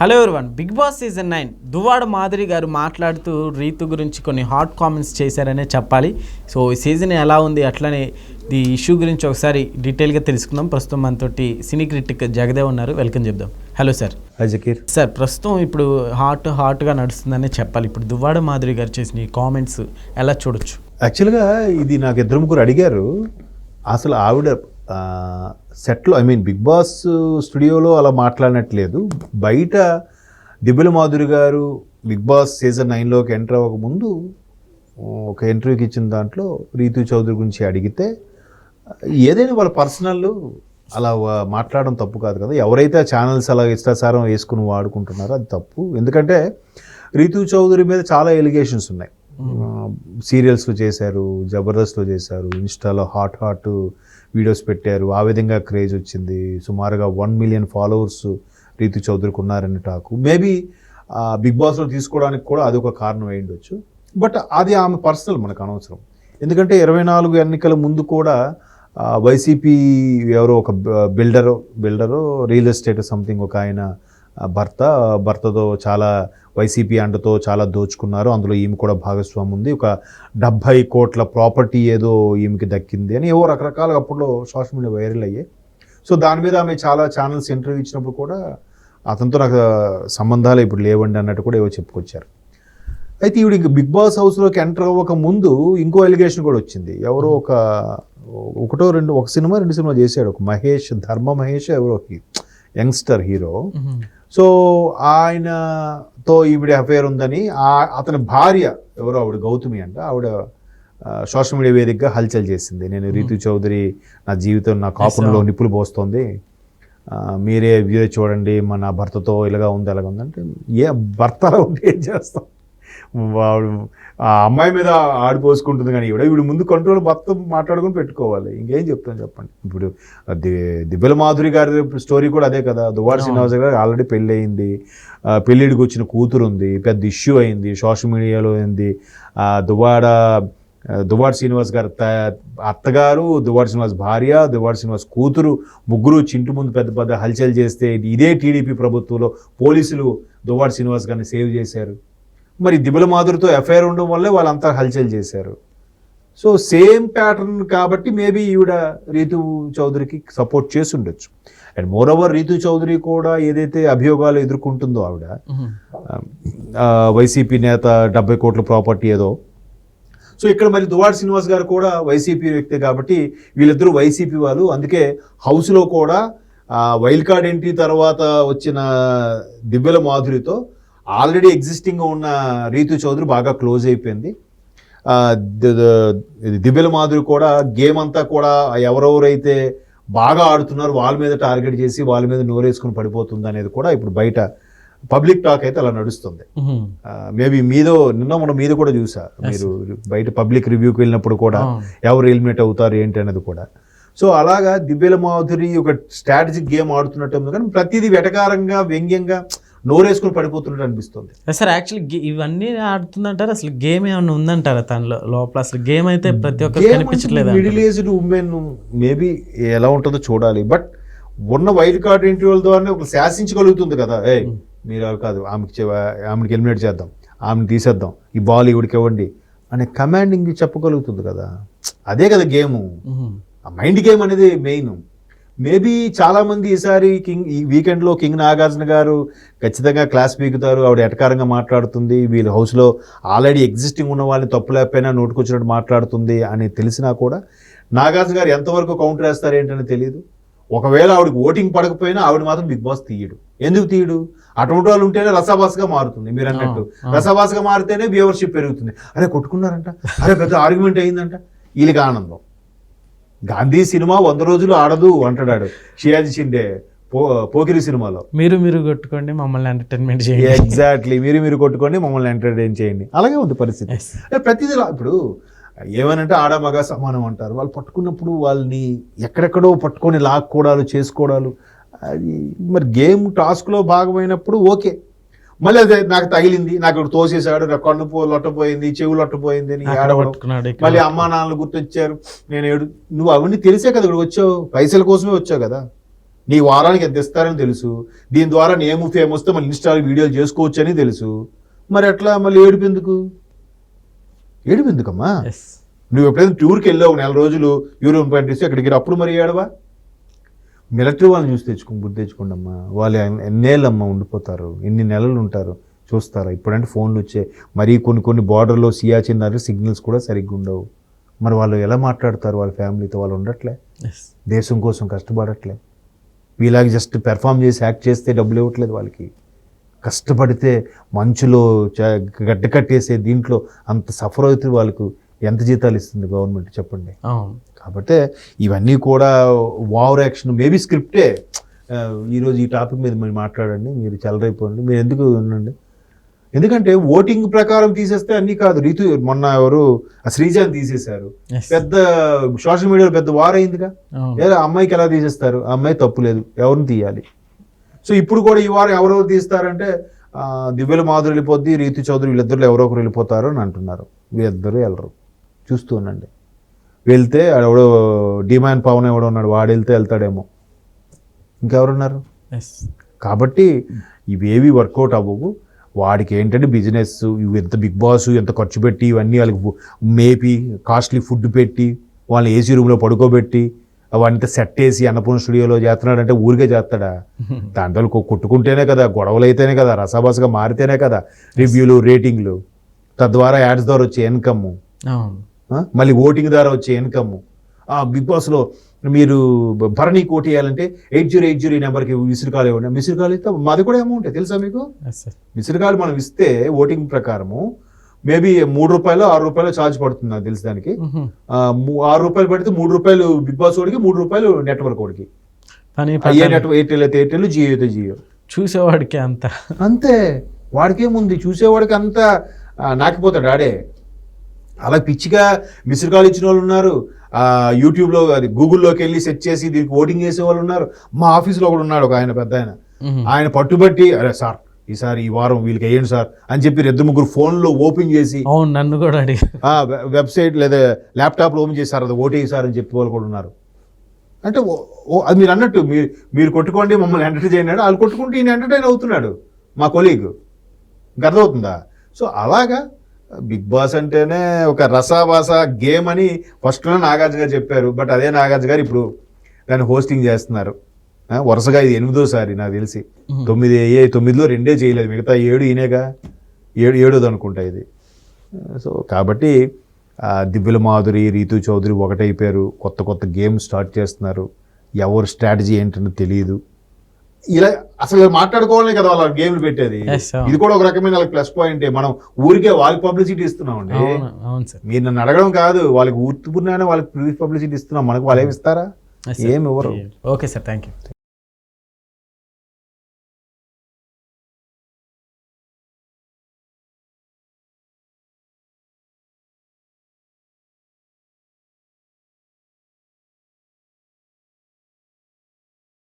Hello everyone big boss season nine Duvvada Madhuri garu మాట్లాడుతూ రీతు గురించి కొన్ని హాట్ కామెంట్స్ చేశారనే చెప్పాలి. సో ఈ సీజన్ ఎలా ఉంది అట్లనే ఈ ఇష్యూ గురించి ఒకసారి డీటెయిల్గా తెలుసుకుందాం. ప్రస్తుతం మనతోటి సినీ క్రిటిక్ జగదేవ్ ఉన్నారు. వెల్కమ్ చెప్దాం. హలో సార్ జకీర్ సార్ ప్రస్తుతం ఇప్పుడు హాట్ హాట్గా నడుస్తుందనే చెప్పాలి. ఇప్పుడు దువ్వాడ మాధురి గారు చేసిన ఈ కామెంట్స్ ఎలా చూడొచ్చు? యాక్చువల్గా ఇది నాకు ఇద్దరు ముగ్గురు అడిగారు. అసలు ఆవిడ సెట్లో ఐ మీన్ బిగ్ బాస్ స్టూడియోలో అలా మాట్లాడినట్లేదు. బయట దిబ్బల Madhuri garu big boss season నైన్లోకి enter అవ్వకముందు ఒక ఇంటర్వ్యూకి ఇచ్చిన దాంట్లో రీతు చౌదరి గురించి అడిగితే ఏదైనా వాళ్ళ పర్సనల్ అలా మాట్లాడడం తప్పు కాదు కదా. ఎవరైతే ఆ ఛానల్స్ అలా ఇష్టాసారం వేసుకుని వాడుకుంటున్నారో అది తప్పు. ఎందుకంటే రీతు చౌదరి మీద చాలా ఎలిగేషన్స్ ఉన్నాయి. సీరియల్స్లో చేశారు జబర్దస్త్లో చేశారు ఇన్స్టాలో హాట్ హాట్ వీడియోస్ పెట్టారు. ఆ విధంగా క్రేజ్ వచ్చింది. సుమారుగా వన్ మిలియన్ ఫాలోవర్స్ రీతు చౌదరికి ఉన్నారని టాకు. మేబీ బిగ్ బాస్లో తీసుకోవడానికి కూడా అది ఒక కారణం అయి ఉండొచ్చు. బట్ అది ఆమె పర్సనల్ మనకు అనవసరం. ఎందుకంటే ఇరవై నాలుగు ఎన్నికల ముందు కూడా వైసీపీ ఎవరో ఒక బిల్డరో బిల్డరు రియల్ ఎస్టేట్ సంథింగ్ ఒక ఆయన భర్త భర్తతో చాలా వైసీపీ అండతో చాలా దోచుకున్నారు. అందులో ఈమె కూడా భాగస్వామి ఉంది. ఒక డెబ్భై కోట్ల ప్రాపర్టీ ఏదో ఈమెకి దక్కింది అని ఏవో రకరకాల అప్పట్లో సోషల్ మీడియా వైరల్ అయ్యాయి. సో దాని మీద ఆమె చాలా ఛానల్స్ ఇంటర్వ్యూ ఇచ్చినప్పుడు కూడా అతనితో నాకు సంబంధాలు ఇప్పుడు లేవండి అన్నట్టు కూడా ఏవో చెప్పుకొచ్చారు. అయితే ఈవిడ బిగ్ బాస్ హౌస్లోకి ఎంటర్ అవ్వక ముందు ఇంకో ఎలిగేషన్ కూడా వచ్చింది. ఎవరో ఒక ఒకటో రెండు ఒక సినిమా రెండు సినిమా చేశాడు. ఒక మహేష్ ధర్మ మహేష్ ఎవరో యంగ్స్టర్ హీరో. సో ఆయనతో ఈవిడ అఫేర్ ఉందని ఆ- అతని భార్య ఎవరో ఆవిడ గౌతమి అంట ఆవిడ సోషల్ మీడియా వేదికగా హల్చల్ చేసింది. నేను రీతు చౌదరి నా జీవితం నా కాపులో నిప్పులు పోస్తోంది. మీరే వీరే చూడండి మా నా భర్తతో ఇలాగా ఉంది అలాగా ఉందంటే ఏ భర్త అలా ఉంటే ఏం చేస్తాం? వాడు ఆ అమ్మాయి మీద ఆడిపోసుకుంటుంది కానీ ఈవిడ వీడు ముందు కంట్రోల్ మొత్తం మాట్లాడుకుని పెట్టుకోవాలి. ఇంకేం చెప్తాను చెప్పండి. ఇప్పుడు ది దిబ్బల మాధురి గారి స్టోరీ కూడా అదే కదా. దువాడ శ్రీనివాస గారు ఆల్రెడీ పెళ్ళి అయింది పెళ్ళిడికి వచ్చిన కూతురు ఉంది. పెద్ద ఇష్యూ అయింది. సోషల్ మీడియాలో అయింది ఆ, దువ్వాడ శ్రీనివాస్ గారు అత్తగారు దువ్వాడ శ్రీనివాస్ భార్య దువ్వాడ శ్రీనివాస్ కూతురు ముగ్గురు చింటి ముందు పెద్ద పెద్ద హల్చల్ చేస్తే ఇదే టీడీపీ ప్రభుత్వంలో పోలీసులు దువ్వాడ శ్రీనివాస్ గారిని సేవ్ చేశారు. మరి దిబల మాధురితో ఎఫ్ఐఆర్ ఉండడం వల్లే వాళ్ళంతా హల్చల్ చేశారు. సో సేమ్ ప్యాటర్న్ కాబట్టి మేబీ ఈవిడ రీతు చౌదరికి సపోర్ట్ చేసి ఉండొచ్చు. And moreover Ritu Chowdary కూడా ఏదైతే అభియోగాలు ఎదుర్కొంటుందో ఆవిడ వైసీపీ నేత డెబ్బై కోట్ల ప్రాపర్టీ ఏదో. సో ఇక్కడ మరి దువాడ శ్రీనివాస్ గారు కూడా వైసీపీ వ్యక్తే కాబట్టి వీళ్ళిద్దరూ వైసీపీ వాళ్ళు. అందుకే హౌస్లో కూడా వైల్డ్ కార్డ్ ఎంట్రీ తర్వాత వచ్చిన దివ్యల మాధురితో ఆల్రెడీ ఎగ్జిస్టింగ్గా ఉన్న రీతు చౌదరి బాగా క్లోజ్ అయిపోయింది. దివ్యల మాధురి కూడా గేమ్ అంతా కూడా ఎవరెవరైతే బాగా ఆడుతున్నారు వాళ్ళ మీద టార్గెట్ చేసి వాళ్ళ మీద నోరేసుకుని పడిపోతుంది అనేది కూడా ఇప్పుడు బయట పబ్లిక్ టాక్ అయితే అలా నడుస్తుంది. మేబీ మీదో నిన్న మన మీద కూడా చూసా. మీరు బయట పబ్లిక్ రివ్యూకి వెళ్ళినప్పుడు కూడా ఎవరు ఎలిమినేట్ అవుతారు ఏంటి అనేది కూడా. సో అలాగా దివ్యల మాధురి ఒక స్ట్రాటజిక్ గేమ్ ఆడుతున్నట్టు ఉంది. కానీ ప్రతిదీ వెటకారంగా వ్యంగ్యంగా నోరేసుకుని పడిపోతున్నట్టు అనిపిస్తుంది. సార్ యాక్చువల్లీ ఇవన్నీ ఆడుతుందంటారు? అసలు గేమ్ ఏమైనా ఉందంటారా తనలో లోపల? అసలు గేమ్ అయితే ప్రతి ఒక్కరు కనిపించట్లేదు మిడిల్ ఏజ్డ్ ఉమెన్ మేబీ ఎలా ఉంటుందో చూడాలి. బట్ ఉన్న వైల్డ్ కార్డ్ ఇంటర్వ్యూల ద్వారా ఒక శాసించగలుగుతుంది కదా. ఏ మీరు ఎవరు కాదు ఆమెకి ఆమెకి ఎలిమినేట్ చేద్దాం ఆమెను తీసేద్దాం ఈ బాల్ ఈవిడికి ఇవ్వండి అనే కమాండింగ్ చెప్పగలుగుతుంది కదా. అదే కదా గేము ఆ మైండ్ గేమ్ అనేది మెయిన్ మేబీ చాలా మంది ఈసారి కింగ్ ఈ వీకెండ్లో కింగ్ నాగార్జున గారు ఖచ్చితంగా క్లాస్ పీకుతారు. ఆవిడ ఎటకారంగా మాట్లాడుతుంది. వీళ్ళ హౌస్లో ఆల్రెడీ ఎగ్జిస్టింగ్ ఉన్న వాళ్ళని తప్పు లేకపోయినా నోటుకొచ్చినట్టు మాట్లాడుతుంది అని తెలిసినా కూడా నాగార్జున గారు ఎంతవరకు కౌంటర్ వేస్తారు ఏంటని తెలియదు ఒకవేళ ఆవిడకి ఓటింగ్ పడకపోయినా ఆవిడ మాత్రం బిగ్ బాస్ తీయడు. ఎందుకు తీయడు? అటువంటి వాళ్ళు ఉంటేనే రసాభాసగా మారుతుంది. మీరు అన్నట్టు. రసాభాసగా మారితేనే వ్యూవర్షిప్ పెరుగుతుంది. అరే కొట్టుకున్నారంట. అరే పెద్ద ఆర్గ్యుమెంట్ అయిందంట. వీళ్ళకి ఆనందం. గాంధీ సినిమా వంద రోజులు ఆడదు అంటాడు షియాజీ షిండే పో పోకిరి సినిమాలో. మీరు మీరు కొట్టుకోండి మమ్మల్ని ఎంటర్టైన్మెంట్ చేయండి. ఎగ్జాక్ట్లీ మీరు మీరు కొట్టుకోండి మమ్మల్ని ఎంటర్టైన్ చేయండి. అలాగే ఉంది పరిస్థితి. అంటే ప్రతిదీ ఇప్పుడు ఏమనంటే ఆడ మగ సమానం అంటారు. వాళ్ళు పట్టుకున్నప్పుడు వాళ్ళని ఎక్కడెక్కడో పట్టుకొని లాక్కోవడాలు చేసుకోవడాలు అది మరి గేమ్ టాస్క్లో భాగమైనప్పుడు ఓకే. మళ్ళీ అదే నాకు తగిలింది నాకు ఇక్కడ తోసేసాడు నా కన్ను పో లొట్టపోయింది చెవు లొట్టపోయింది అని మళ్ళీ అమ్మా నాన్నలు గుర్తొచ్చారు నేను ఏడు నువ్వు అవన్నీ తెలిసే కదా ఇక్కడ వచ్చావు పైసల కోసమే వచ్చావు కదా. నీ వారానికి ఎంత ఇస్తారని తెలుసు. దీని ద్వారా నేను ఫేమస్ వస్తే మళ్ళీ ఇన్స్టాల్ వీడియోలు చేసుకోవచ్చు అని తెలుసు. మరి అట్లా మళ్ళీ ఏడుపు ఎందుకు ఏడుపు ఎందుకమ్మా ఎస్ నువ్వు ఎప్పుడైనా టూర్కి వెళ్ళావు నెల రోజులు యూరోప్ కంట్రీస్ అక్కడికి అప్పుడు మరి ఏడవా? మిలిటరీ వాళ్ళని చూసి తెచ్చుకుని బుద్ధి తెచ్చుకోండి అమ్మా. వాళ్ళు ఎన్- ఎన్నేళ్ళమ్మా ఉండిపోతారు? ఎన్ని నెలలు ఉంటారు? చూస్తారా? ఇప్పుడంటే ఫోన్లు వచ్చే మరి కొన్ని కొన్ని బార్డర్లో సియాచిన్ దగ్గర సిగ్నల్స్ కూడా సరిగ్గా ఉండవు. మరి వాళ్ళు ఎలా మాట్లాడతారు? వాళ్ళ ఫ్యామిలీతో వాళ్ళు ఉండట్లే? దేశం కోసం కష్టపడట్లే? వీలాగ జస్ట్ పెర్ఫామ్ చేసి యాక్ట్ చేస్తే డబ్బులు ఇవ్వట్లేదు వాళ్ళకి. కష్టపడితే మంచులో గడ్డ కట్టేసే దీంట్లో అంత సఫర్ అవుతుంది వాళ్ళకు ఎంత జీతాలు ఇస్తుంది గవర్నమెంట్ చెప్పండి? కాబట్టి ఇవన్నీ కూడా వావర్ యాక్షన్ మేబీ స్క్రిప్టే. ఈరోజు ఈ టాపిక్ మీద మీరు మాట్లాడండి మీరు చెలరైపోండి మీరు ఎందుకు ఉండండి? ఎందుకంటే ఓటింగ్ ప్రకారం తీసేస్తే అన్నీ కాదు. రీతు మొన్న ఎవరు శ్రీజాన్ తీసేశారు. పెద్ద సోషల్ మీడియాలో పెద్ద వార్ అయిందిగా. లేదా అమ్మాయికి ఎలా తీసేస్తారు? అమ్మాయి తప్పు లేదు. ఎవరిని తీయాలి? సో ఇప్పుడు కూడా ఈ వారం ఎవరెవరు తీస్తారంటే దివ్యల మాధురి వెళ్ళిపోద్ది రీతు చౌదరి వీళ్ళిద్దరు ఎవరో ఒకరు వెళ్ళిపోతారు అని అంటున్నారు. వీళ్ళిద్దరు వెళ్ళరు. చూస్తూ ఉండండి. వెళ్తే ఎవడో డిమాండ్ పవన్ ఎవడో ఉన్నాడు వాడు వెళ్తే వెళ్తాడేమో. ఇంకెవరున్నారు? కాబట్టి ఇవేవి వర్కౌట్ అవ్వవు. వాడికి ఏంటంటే బిజినెస్ ఇవి ఎంత బిగ్ బాస్ ఎంత ఖర్చు పెట్టి ఇవన్నీ వాళ్ళకి మేపి కాస్ట్లీ ఫుడ్ పెట్టి వాళ్ళని ఏసీ రూమ్లో పడుకోబెట్టి అవన్నీ సెట్ వేసి అన్నపూర్ణ స్టూడియోలో చేస్తున్నాడంటే ఊరికే చేస్తాడా? దాంట్లో కొట్టుకుంటేనే కదా గొడవలు అయితేనే కదా రసాబసగా మారితేనే కదా రివ్యూలు రేటింగ్లు తద్వారా యాడ్స్ ద్వారా వచ్చే ఇన్కమ్ మళ్ళీ ఓటింగ్ ద్వారా వచ్చే ఇన్కమ్ బిగ్ బాస్లో మీరు భరణి కోటి వేయాలంటే ఎయిట్ జీరో ఎయిట్ జీరో నెంబర్కి మిస్డ్ కాల్ ఇవ్వండి. మిస్డ్ కాల్ ఇస్తే మాది కూడా అమౌంట్ తెలుసా మీకు? మిస్డ్ కాల్ మనం ఇస్తే ఓటింగ్ ప్రకారము మేబీ మూడు రూపాయలు ఆరు రూపాయలు ఛార్జ్ పడుతుంది నాకు తెలిసి దానికి. ఆ, ఆరు రూపాయలు పడితే మూడు రూపాయలు బిగ్ బాస్ వాడికి మూడు రూపాయలు నెట్వర్క్. నెట్వర్క్ ఎయిర్టెల్ అయితే ఎయిర్టెల్ జియో అయితే జియో చూసేవాడికి అంత. అంతే. వాడికేముంది? చూసేవాడికి అంతా ఆ, నాకిపోతాడు ఆడే. అలా పిచ్చిగా మిస్డ్ కాల్ ఇచ్చిన వాళ్ళు ఉన్నారు. యూట్యూబ్లో అది గూగుల్లోకి వెళ్ళి సెర్చ్ చేసి దీనికి ఓటింగ్ చేసే వాళ్ళు ఉన్నారు. మా ఆఫీస్లో కూడా ఉన్నాడు ఒక ఆయన పెద్ద ఆయన. ఆయన పట్టుబట్టి అరే సార్ ఈసారి ఈ వారం వీళ్ళకి వేయండి సార్ అని చెప్పి ఇద్దరు ముగ్గురు ఫోన్లో ఓపెన్ చేసి అవును నన్ను కూడా వెబ్సైట్ లేదా ల్యాప్టాప్లో ఓపెన్ చేశారు అది ఓటే సార్ అని చెప్పి వాళ్ళు కూడా ఉన్నారు. అంటే అది మీరు అన్నట్టు మీరు మీరు కొట్టుకోండి మమ్మల్ని ఎంటర్టైన్ చేయండి వాళ్ళు కొట్టుకుంటే ఈయన ఎంటర్టైన్ అవుతున్నాడు మా కొలీగ్ అర్థమవుతుందా? సో అలాగా బిగ్ బాస్ అంటేనే ఒక రసావాస గేమ్ అని ఫస్ట్లో నాగార్జు గారు చెప్పారు. బట్ అదే నాగార్జు గారు ఇప్పుడు దాన్ని హోస్టింగ్ చేస్తున్నారు. వరుసగా ఇది ఎనిమిదోసారి నాకు తెలిసి. తొమ్మిది ఏ తొమ్మిదిలో రెండే చేయలేదు. మిగతా ఏడు ఈయనేగా ఏడు ఏడోది అనుకుంటా ఇది. సో కాబట్టి దివ్యల మాధురి రీతు చౌదరి ఒకటైపోయారు. కొత్త కొత్త గేమ్ స్టార్ట్ చేస్తున్నారు. ఎవరు స్ట్రాటజీ ఏంటని తెలియదు. ఇలా అసలు మాట్లాడుకోవాలనే కదా వాళ్ళ గేమ్లు పెట్టేది. ఇది కూడా ఒక రకమైన ప్లస్ పాయింట్ మనం ఊరికే వాళ్ళకి పబ్లిసిటీ అవును సార్. మీరు నన్ను అడగడం కాదు వాళ్ళకి ఊర్తుకున్నానే వాళ్ళకి పబ్లిసిటీ ఇస్తున్నాం. మనకు వాళ్ళు ఏమి ఇస్తారా. ఏమి ఇవ్వరు. Okay sir thank you